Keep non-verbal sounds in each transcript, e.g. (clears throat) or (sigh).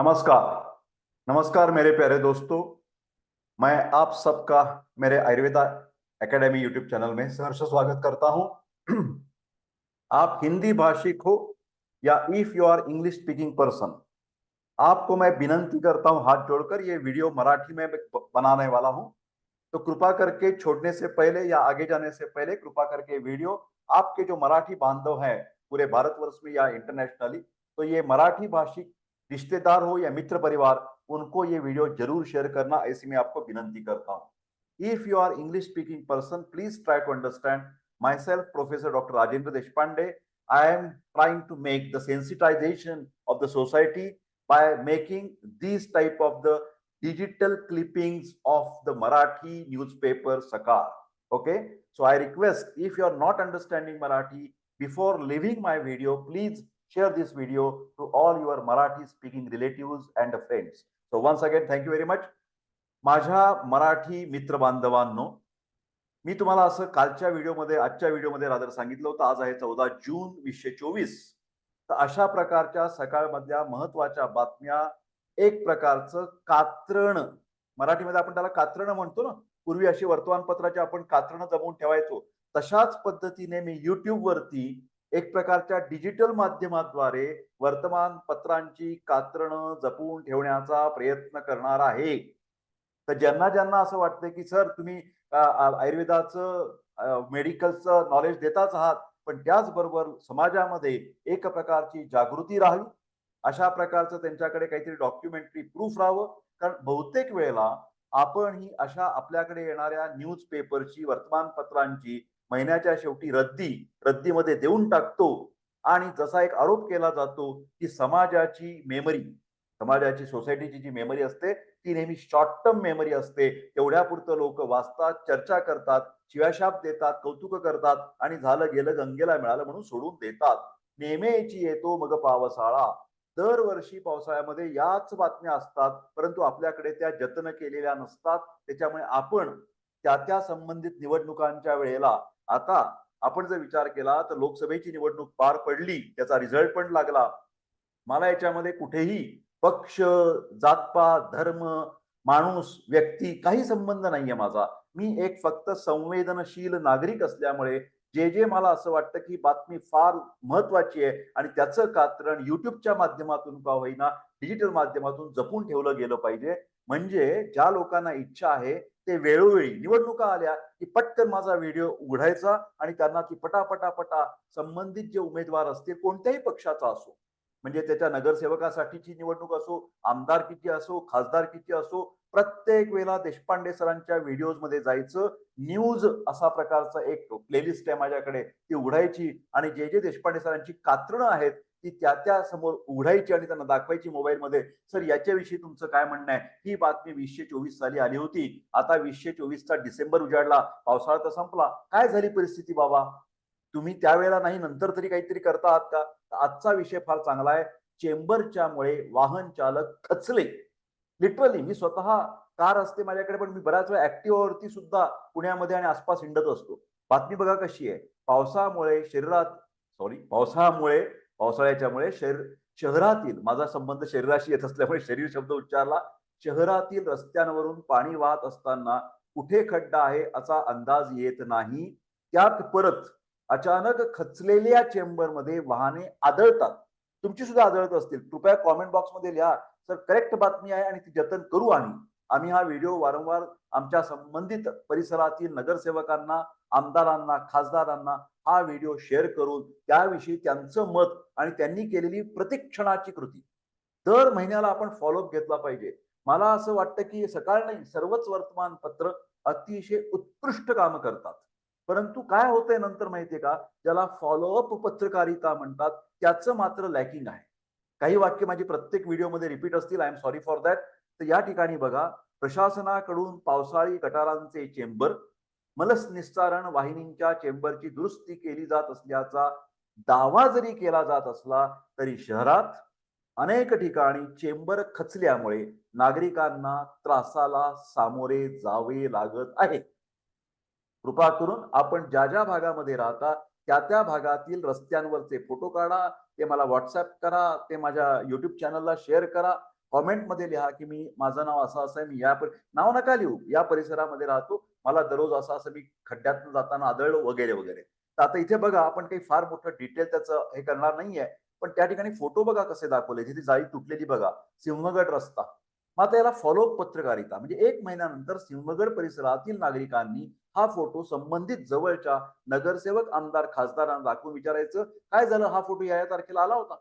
नमस्कार। नमस्कार मेरे प्यारे दोस्तों। मैं आप सबका, मेरे आयुर्वेदा एकेडमी यूट्यूब चैनल में सहर्ष स्वागत करता हूँ। (clears throat) आप हिंदी भाषिक हो या if you are English speaking person आपको मैं विनंती करता हूँ हाथ जोड़कर ये वीडियो मराठी में बनाने वाला हूँ। तो कृपा करके छोड़ने से पहले या आगे जाने से पहले कृपा करके वीडियो आपके जो मराठी बांधव हैं पूरे भारतवर्ष में या इंटरनेशनली तो ये मराठी भाषिक रिश्तेदार हो या मित्र परिवार, उनको ये वीडियो ज़रूर शेयर करना, ऐसी मैं आपको विनंती करता हूँ। If you are English speaking person please try to understand myself professor doctor Rajendra Deshpande I am trying to make the sensitization of the society by making this type of the digital clippings of the Marathi newspaper Sakal okay so I request if you are not understanding Marathi before living my video please share this video to all your Marathi speaking relatives and friends. So once again, thank you very much. माझ्या मराठी मित्र बांधवांनो मी तुम्हाला असं कालच्या व्हिडिओमध्ये आजच्या व्हिडिओमध्ये rather सांगितलं होतं. आज आहे चौदा जून वीसशे चोवीस. तर अशा प्रकारच्या सकाळमधल्या महत्त्वाच्या बातम्या एक प्रकारचं कात्रण. मराठीमध्ये आपण त्याला कात्रण म्हणतो ना? पूर्वी अशी वर्तमानपत्राची आपण कात्रण जमवून ठेवायचो. तशाच पद्धतीने मी युट्यूबवरती एक प्रकारच्या डिजिटल माध्यमाद्वारे वर्तमानपत्रांची कात्रणं जपून ठेवण्याचा प्रयत्न करणार आहे. तर ज्यांना ज्यांना असं वाटतं की सर तुम्ही आयुर्वेदाचं मेडिकलचं नॉलेज देताच आहात पण त्याचबरोबर समाजामध्ये एक प्रकारची जागृती राहावी अशा प्रकारचं त्यांच्याकडे काहीतरी डॉक्युमेंटरी प्रूफ राहावं. कारण बहुतेक वेळेला आपण ही अशा आपल्याकडे येणाऱ्या न्यूज पेपरची वर्तमानपत्रांची महिन्याच्या शेवटी रद्दी रद्दीमध्ये देऊन टाकतो. आणि जसा एक आरोप केला जातो की समाजाची मेमरी समाजाची सोसायटीची जी मेमरी असते ती नेहमी शॉर्ट टर्म मेमरी असते. तेवढ्यापुरतं लोक वाचतात चर्चा करतात शिव्याशाप देतात कौतुक करतात आणि झालं गेलं गंगेला मिळालं म्हणून सोडून देतात. नेमेची येतो मग पावसाळा. दरवर्षी पावसाळ्यामध्ये याच बातम्या असतात परंतु आपल्याकडे त्या जतन केलेल्या नसतात. त्याच्यामुळे आपण त्या त्या संबंधित निवडणुकांच्या वेळेला आता आपण जर विचार केला तर लोकसभेची निवडणूक पार पडली त्याचा रिझल्ट पण लागला. मला याच्यामध्ये कुठेही पक्ष जातपात धर्म माणूस व्यक्ती काही संबंध नाहीये माझा. मी एक फक्त संवेदनशील नागरिक असल्यामुळे जे जे मला असं वाटतं की बातमी फार महत्वाची आहे आणि त्याचं कात्रण युट्यूबच्या माध्यमातून का होईना डिजिटल माध्यमातून जपून ठेवलं गेलं पाहिजे म्हणजे ज्या लोकांना इच्छा आहे ते वेळोवेळी निवडणुका आल्या की पटकन माझा व्हिडिओ उघडायचा आणि त्यांना ती पटापटापटा संबंधित जे उमेदवार असतील कोणत्याही पक्षाचा असो म्हणजे त्याच्या नगरसेवकासाठीची निवडणूक असो आमदारकीची असो खासदारकीची असो प्रत्येक वेळेला देशपांडे सरांच्या व्हिडिओजमध्ये जायचं न्यूज असा प्रकारचा एक प्लेलिस्ट आहे माझ्याकडे ती उघडायची आणि जे जे देशपांडे सरांची कात्रणं आहेत ती त्या त्या समोर उघडायची आणि त्यांना दाखवायची मोबाईलमध्ये सर याच्याविषयी तुमचं काय म्हणणं आहे? ही बातमी वीसशे चोवीस साली आली होती. आता वीसशे चोवीसचा डिसेंबर उजाडला पावसाळा तर संपला. काय झाली परिस्थिती बाबा? तुम्ही त्यावेळेला नाही नंतर तरी काहीतरी करता आहात का आजचा विषय फार चांगला आहे. चेंबरच्या मुळे वाहन चालक खचले. लिटरली मी स्वतः कार असते माझ्याकडे पण मी बऱ्याच वेळा ऍक्टिव्हावरती सुद्धा पुण्यामध्ये आणि आसपास हिंडत असतो. बातमी बघा कशी आहे. पावसामुळे शरीरात सॉरी पावसामुळे पावसाळ्याच्यामुळे शरीर शहरातील माझा संबंध शरीराशी येत असल्यामुळे शरीर शब्द उच्चारला शहरातील रस्त्यांवरून पाणी वाहत असताना कुठे खड्डा आहे असा अंदाज येत नाही. त्यात परत अचानक खचलेल्या चेंबरमध्ये वाहने आदळतात. तुमची सुद्धा आदळत असतील. कृपया कॉमेंट बॉक्समध्ये लिहा. सर करेक्ट बातमी आहे आणि ती जतन करू आम्ही. आम्ही हा व्हिडिओ वारंवार आमच्या संबंधित परिसरातील नगरसेवकांना आमदारांना खासदारांना हा व्हिडिओ शेअर करून त्याविषयी त्यांचं मत आणि त्यांनी केलेली प्रतिक्षणाची कृती. दर महिन्याला आपण फॉलोअप घेतला पाहिजे. मला असं वाटतं की सकाळ नाही सर्वच वर्तमानपत्र अतिशय उत्कृष्ट काम करतात. परंतु काय होतंय नंतर माहितीये का? ज्याला फॉलोअप पत्रकारिता म्हणतात त्याचं मात्र लॅकिंग आहे. काही वाक्य माझी प्रत्येक व्हिडिओमध्ये रिपीट असतील I am sorry for that तर या ठिकाणी बघा प्रशासनाकडून पावसाळी गटारांचे चेंबर मलस निस्तारण वाहिनींच्या चेंबरची दुरुस्ती केली जात असल्याचा दावा जरी केला जात असला तरी शहरात अनेक ठिकाणी चेंबर खचल्यामुळे नागरिकांना त्रासाला सामोरे जावे लागत आहे. कृपा करून आपण ज्या ज्या भागामध्ये राहता त्या त्या भागातील रस्त्यांवरचे फोटो काढा ते मला व्हॉट्सअप करा ते माझ्या युट्यूब चॅनलला शेअर करा. कॉमेंटमध्ये लिहा की मी माझं नाव असं असं मी या नाव नका लिहू. या परिसरामध्ये राहतो. मला दररोज असं असं मी खड्ड्यात जाताना आदळलो वगैरे वगैरे. तर आता इथे बघा आपण काही फार मोठं डिटेल त्याचं हे करणार नाहीये. पण त्या ठिकाणी फोटो बघा कसे दाखवले. तिथे जाळी तुटलेली बघा. सिंहगड रस्ता. आता याला फॉलोअप पत्रकारिता म्हणजे एक महिन्यानंतर सिंहगड परिसरातील नागरिकांनी हा फोटो संबंधित जवळच्या नगरसेवक आमदार खासदारांना दाखवून विचारायचं काय झालं? हा फोटो या या तारखेला आला होता.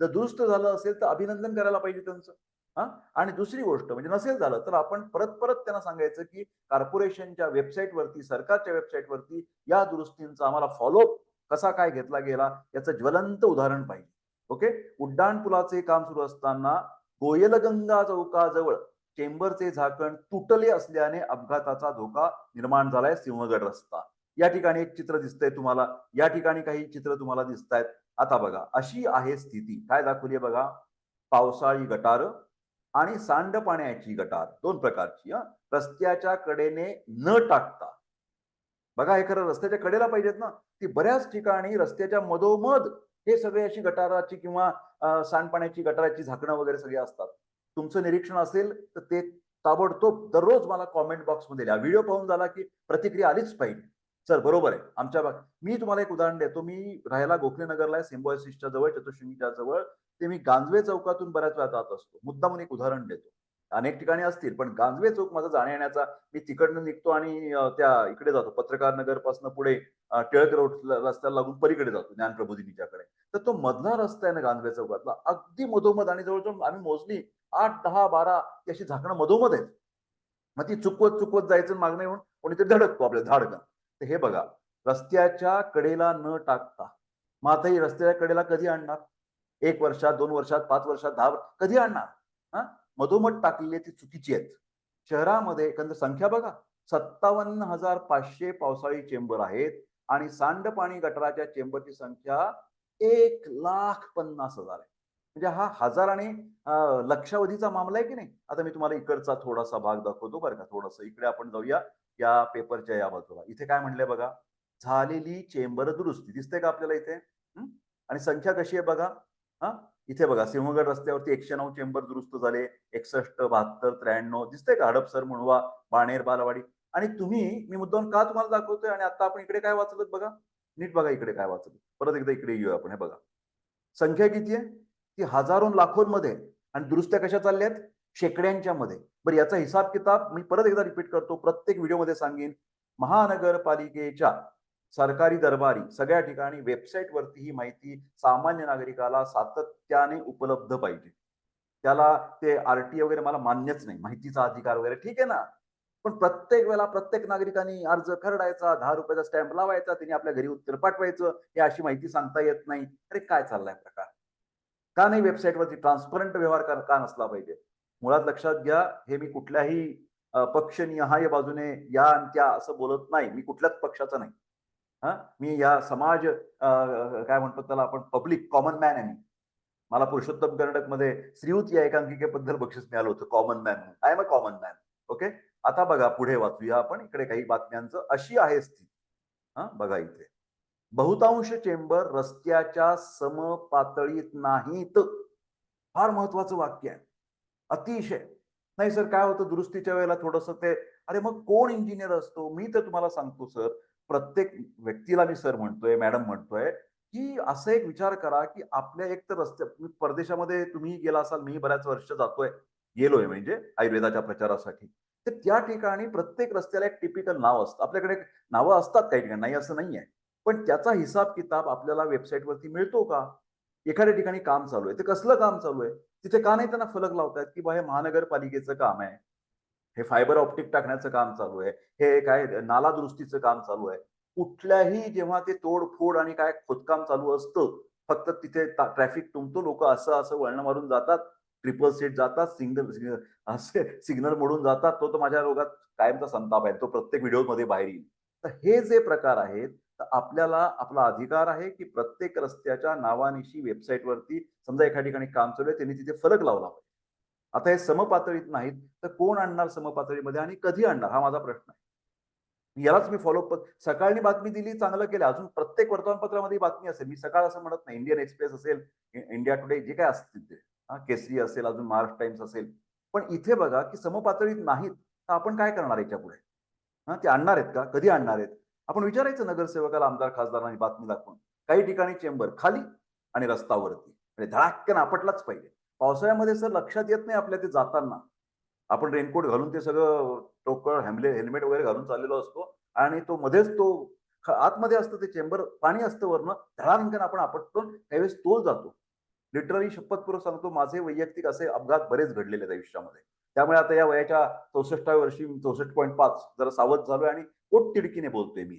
जर दुरुस्त झालं असेल तर अभिनंदन करायला पाहिजे त्यांचं. हा? आणि दुसरी गोष्ट म्हणजे नसेल झालं तर आपण परत परत त्यांना सांगायचं की कॉर्पोरेशनच्या वेबसाईटवरती सरकारच्या वेबसाईटवरती या दुरुस्तींचा आम्हाला फॉलोअप कसा काय घेतला गेला याचं ज्वलंत उदाहरण पाहिजे. ओके उड्डाण पुलाचे काम सुरू असताना गोयलगंगा चौकाजवळ चेंबरचे झाकण तुटले असल्याने अपघाताचा धोका निर्माण झालाय सिंहगड रस्ता. या ठिकाणी एक चित्र दिसतंय तुम्हाला. या ठिकाणी काही चित्र तुम्हाला दिसत आहेत आता बघा अशी आहे स्थिती. काय दाखवली बघा? पावसाळी गटार आणि सांडपाण्याची गटार. दोन प्रकारची रस्त्याच्या कडेने न टाकता बघा हे खरं रस्त्याच्या कडेला पाहिजेत ना. ती बऱ्याच ठिकाणी रस्त्याच्या मधोमध हे सगळे अशी गटाराची किंवा सांडपाण्याची गटाराची झाकणं वगैरे सगळे असतात. तुमचं निरीक्षण असेल तर ते ताबडतोब दररोज मला कॉमेंट बॉक्समध्ये लिहा. व्हिडिओ पाहून झाला की प्रतिक्रिया आलीच पाहिजे. सर बरोबर आहे. आमच्या भाग मी तुम्हाला एक उदाहरण देतो. मी राहायला गोखले नगरला आहे सिम्बॉयसिसच्या जवळ चतुर्शिंगीच्या जवळ. ते मी गांजवे चौकातून बऱ्याच वेळा जात असतो. मुद्दामून एक उदाहरण देतो. अनेक ठिकाणी असतील पण गांजवे चौक माझा जाण्या येण्याचा मी तिकडनं निघतो आणि त्या इकडे जातो. पत्रकार नगरपासून पुढे टिळक रोड रस्त्याला लागून पलीकडे जातो ज्ञानप्रबोधिनीच्याकडे तर तो मधला रस्ता आहे ना गांजवे चौकातला अगदी मधोमध आणि जवळजवळ आम्ही मोजली आठ दहा बारा ती अशी झाकणं मधोमध आहेत. मग ती चुकवत चुकवत जायचं आणि मागणं येऊन कोणीतरी धडकतो आपल्या धाडकन तर हे बघा रस्त्याच्या कडेला न टाकता मग आता ही रस्त्याच्या कडेला कधी आणणार? एक वर्षात दोन वर्षात पाच वर्षात दहा कधी आणणार? हा? मधोमध टाकलेली ती चुकीची आहेत. शहरामध्ये एकंदर संख्या बघा. सत्तावन्न हजार पाचशे पावसाळी चेंबर आहेत आणि सांडपाणी गटाराच्या चेंबरची संख्या एक लाख पन्नास हजार आहे. म्हणजे हा हजाराने लक्षावधीचा मामला आहे की नाही? आता मी तुम्हाला इकडचा थोडासा भाग दाखवतो बरं का. थोडस इकडे आपण जाऊया या पेपरच्या या बाजूला. इथे काय म्हणलंय बघा? झालेली चेंबर दुरुस्ती. दिसते का आपल्याला इथे? आणि संख्या कशी आहे बघा? हा? इथे बघा सिंहगड रस्त्यावरती एकशे नऊ चेंबर दुरुस्त झाले एकसष्ट बहात्तर त्र्याण्णव दिसतंय का हडपसर मुळवा बाणेर बालवाडी? आणि तुम्ही मी मुद्दाम का तुम्हाला दाखवतोय? आणि आता आपण इकडे काय वाचलं बघा? नीट बघा इकडे काय वाचलं परत एकदा इकडे येऊया आपण हे बघा. संख्या किती आहे? ती हजारो लाखोंमध्ये. आणि दुरुस्त्या कशा चालल्यात? शेकड्यांच्या मध्ये. बरं याचा हिसाब किताब मी परत एकदा रिपीट करतो प्रत्येक व्हिडिओमध्ये सांगेन. महानगरपालिकेच्या सरकारी दरबारी सगळ्या ठिकाणी वेबसाईट वरती ही माहिती सामान्य नागरिकाला सातत्याने उपलब्ध पाहिजे. त्याला ते आरटी वगैरे मला मान्यच नाही माहितीचा अधिकार वगैरे ठीक आहे ना? पण प्रत्येक वेळेला प्रत्येक नागरिकांनी अर्ज खरडायचा दहा रुपयाचा स्टॅम्प लावायचा त्यांनी आपल्या घरी उत्तर पाठवायचं हे अशी माहिती सांगता येत नाही. अरे काय चाललाय प्रकार? का नाही वेबसाईटवरती ट्रान्सपरंट व्यवहार का का नसला पाहिजे? मुळात लक्षात घ्या हे मी कुठल्याही पक्षनिहाय बाजूने या आणि त्या असं बोलत नाही. मी कुठल्याच पक्षाचा नाही. हा? मी या समाज काय म्हणतो त्याला आपण पब्लिक कॉमन मॅन आहे मी. मला पुरुषोत्तम कर्नाटकमध्ये श्रीयुत या एकांकिकेबद्दल बक्षीस मिळालं होतं common man I am a common man okay आता बघा पुढे वाचूया आपण. इकडे काही बातम्यांचं. अशी आहे स्थिती. हा? बघा इथे. बहुतांश चेंबर रस्त्याच्या समपातळीत नाहीत. फार महत्वाचं वाक्य आहे. अतिशय. नाही सर काय होतं? दुरुस्तीच्या वेळेला थोडस ते अरे मग कोण इंजिनियर असतो? मी तर तुम्हाला सांगतो सर प्रत्येक व्यक्तीला मी सर म्हणतोय मॅडम म्हणतोय की असं एक विचार करा की आपल्या एक तर रस्ते परदेशामध्ये तुम्ही गेला असाल मी बऱ्याच वर्ष जातोय गेलोय म्हणजे आयुर्वेदाच्या प्रचारासाठी. तर त्या ठिकाणी प्रत्येक रस्त्याला एक टिपिकल नाव असतं. आपल्याकडे नावं असतात काही ठिकाणी नाही असं नाहीये. पण त्याचा हिसाब किताब आपल्याला वेबसाईटवरती मिळतो का? एखाद्या ठिकाणी काम चालू आहे ते कसलं काम चालू आहे? तिथे का नाही त्यांना फलक लावतात की बा हे महानगरपालिकेचं काम आहे? हे फायबर ऑप्टिक टाकण्याचं काम चालू आहे. हे काय नाला दुरुस्तीचं काम चालू आहे. कुठल्याही जेव्हा ते तोडफोड आणि काय खोदकाम चालू असतं फक्त तिथे ट्रॅफिक तुमतो लोक असं असं वळण मारून जातात ट्रिपल सीट जातात सिग्नल असे सिग्नल मोडून जातात तो तर माझ्या रोगात कायमचा संताप आहे तो प्रत्येक व्हिडिओमध्ये बाहेर येईल. तर हे जे प्रकार आहेत तर आपल्याला आपला अधिकार आहे की प्रत्येक रस्त्याच्या नावानिशी वेबसाईटवरती समजा एका ठिकाणी काम चालू आहे त्यांनी तिथे फलक लावला पाहिजे. आता हे समपातळीत नाहीत तर कोण आणणार समपातळीमध्ये आणि कधी आणणार? हा माझा प्रश्न आहे. यालाच मी फॉलोअप सकाळनी बातमी दिली चांगलं केलं. अजून प्रत्येक वर्तमानपत्रामध्ये बातमी असेल. मी सकाळ असं म्हणत नाही. इंडियन एक्सप्रेस असेल इंडिया टुडे जे काय असतील ते. हा, केसरी असेल अजून महाराष्ट्र टाइम्स असेल. पण इथे बघा की समपातळीत नाहीत तर आपण काय करणार याच्यापुढे? हा ते आणणार आहेत का? कधी आणणार आहेत? आपण विचारायचं नगरसेवकाला आमदार खासदारांनी बातमी दाखवून. काही ठिकाणी चेंबर खाली आणि रस्तावरती म्हणजे धडाक्यान आपटलाच पाहिजे. पावसाळ्यामध्ये सर लक्षात येत नाही आपल्या ते जाताना. आपण रेनकोट घालून ते सगळं टोकळ हॅमले हेल्मेट वगैरे घालून चाललेलो असतो आणि तो मध्येच तो आतमध्ये असतं ते चेंबर पाणी असतं वरनं धडानकन आपण आपटतो त्यावेळेस तोल जातो. लिटरली शपथपूर्वक सांगतो माझे वैयक्तिक असे अपघात बरेच घडलेले आहेत आयुष्यामध्ये. त्यामुळे आता या वयाच्या चौसष्टाव्या वर्षी चौसष्ट पॉईंट पाच जरा सावध झालोय आणि पोट तिडकीने बोलतोय मी.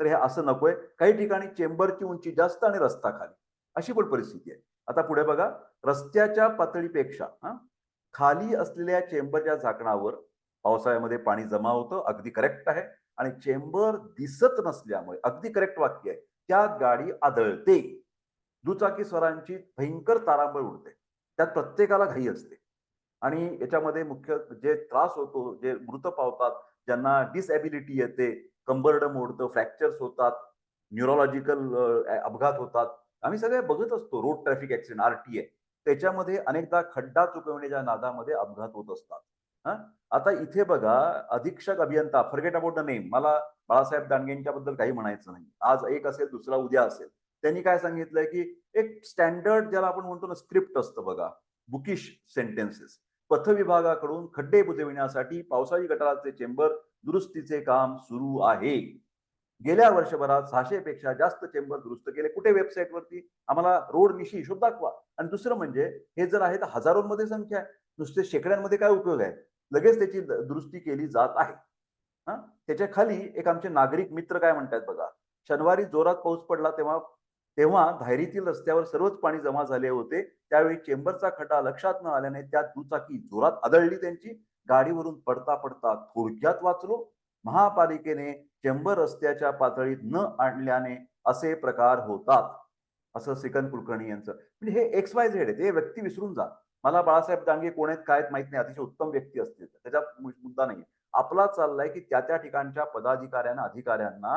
तर हे असं नकोय. काही ठिकाणी चेंबरची उंची जास्त आणि रस्ता खाली. अशी पण परिस्थिती आहे. आता पुढे बघा रस्त्याच्या पातळीपेक्षा हा खाली असलेल्या चेंबरच्या झाकणावर पावसाळ्यामध्ये पाणी जमा होतं अगदी करेक्ट आहे. आणि चेंबर दिसत नसल्यामुळे अगदी करेक्ट वाक्य आहे त्यात गाडी आदळते. दुचाकी स्वरांची भयंकर तारांबळ उडते. त्यात प्रत्येकाला घाई असते. आणि याच्यामध्ये मुख्य जे त्रास होतो जे मृत पावतात ज्यांना डिसॅबिलिटी येते कंबरड मोडतं फ्रॅक्चर्स होतात न्यूरोलॉजिकल अपघात होतात आम्ही सगळे बघत असतो रोड ट्रॅफिक ऍक्सिडेंट आरटीए त्याच्यामध्ये अनेकदा खड्डा चुकवण्याच्या नादामध्ये अपघात होत असतात. आता इथे बघा अधीक्षक अभियंता फर्गेट अबाउट द नेम मला बाळासाहेब दानगेंच्या बद्दल काही म्हणायचं नाही. आज एक असेल दुसरा उद्या असेल. त्यांनी काय सांगितलंय की एक स्टँडर्ड ज्याला आपण म्हणतो ना स्क्रिप्ट असतं बघा. बुकिश सेंटेन्सेस पथविभागाकडून खड्डे बुजविण्यासाठी पावसाळी गटाराचे चेंबर दुरुस्तीचे काम सुरू आहे. गेल्या वर्षभरात सहाशेपेक्षा जास्त चेंबर दुरुस्त केले. कुठे वेबसाईट वरती? आम्हाला रोड निशी हिशोब दाखवा. आणि दुसरं म्हणजे हे जर आहे तर हजारोंमध्ये संख्या आहे. नुसते शेकड्यांमध्ये काय उपयोग आहे? लगेच त्याची दुरुस्ती केली जात आहे. हा? त्याच्याखाली एक आमचे नागरिक मित्र काय म्हणतात बघा? शनिवारी जोरात पाऊस पडला तेव्हा तेव्हा धायरीतील रस्त्यावर सर्वच पाणी जमा झाले होते. त्यावेळी चेंबरचा खटा लक्षात न आल्याने त्या दुचाकी जोरात आदळली त्यांची. गाडीवरून पडता पडता थोडक्यात वाचलो. महापालिकेने चेंबर रस्त्याच्या पातळीत न आणल्याने असे प्रकार होतात. असं सिकन कुलकर्णी यांचं. म्हणजे हे एक्स वाय झेड आहे ते व्यक्ती विसरून जा. मला बाळासाहेब दांगे कोण आहेत काय माहीत नाही. अतिशय उत्तम व्यक्ती असतील त्याचा मुद्दा नाही आपला चाललाय की त्या त्या ठिकाणच्या पदाधिकाऱ्यांना अधिकाऱ्यांना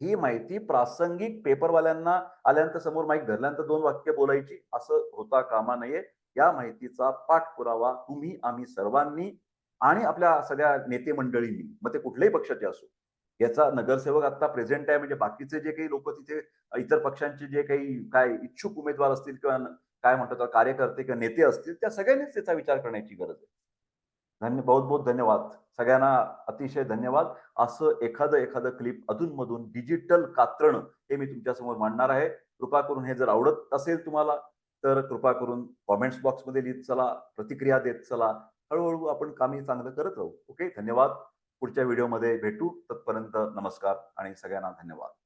ही माहिती प्रासंगिक पेपरवाल्यांना आल्यानंतर समोर माईक धरल्यानंतर दोन वाक्य बोलायची. असं होता कामा नये. या माहितीचा पाठपुरावा तुम्ही आम्ही सर्वांनी आणि आपल्या सगळ्या नेते मंडळींनी मग ते कुठल्याही पक्षाचे असो याचा नगरसेवक आता प्रेझेंट आहे म्हणजे बाकीचे जे काही लोक तिथे इतर पक्षांचे जे काही काय इच्छुक उमेदवार असतील किंवा काय म्हणतात कार्यकर्ते किंवा नेते असतील त्या सगळ्यांनीच त्याचा विचार करण्याची गरज आहे. धन्य बहुत बहुत धन्यवाद. सगळ्यांना अतिशय धन्यवाद. असं एखादं एखादं क्लिप अधूनमधून डिजिटल कात्रण हे मी तुमच्यासमोर मांडणार आहे. कृपा करून हे जर आवडत असेल तुम्हाला तर कृपा करून कॉमेंट्स बॉक्समध्ये लिहित चला प्रतिक्रिया देत चला. हळूहळू आपण कामी चांगलं करत राहू. ओके धन्यवाद. पुढच्या व्हिडिओमध्ये भेटू. तत्पर्यंत नमस्कार आणि सगळ्यांना धन्यवाद.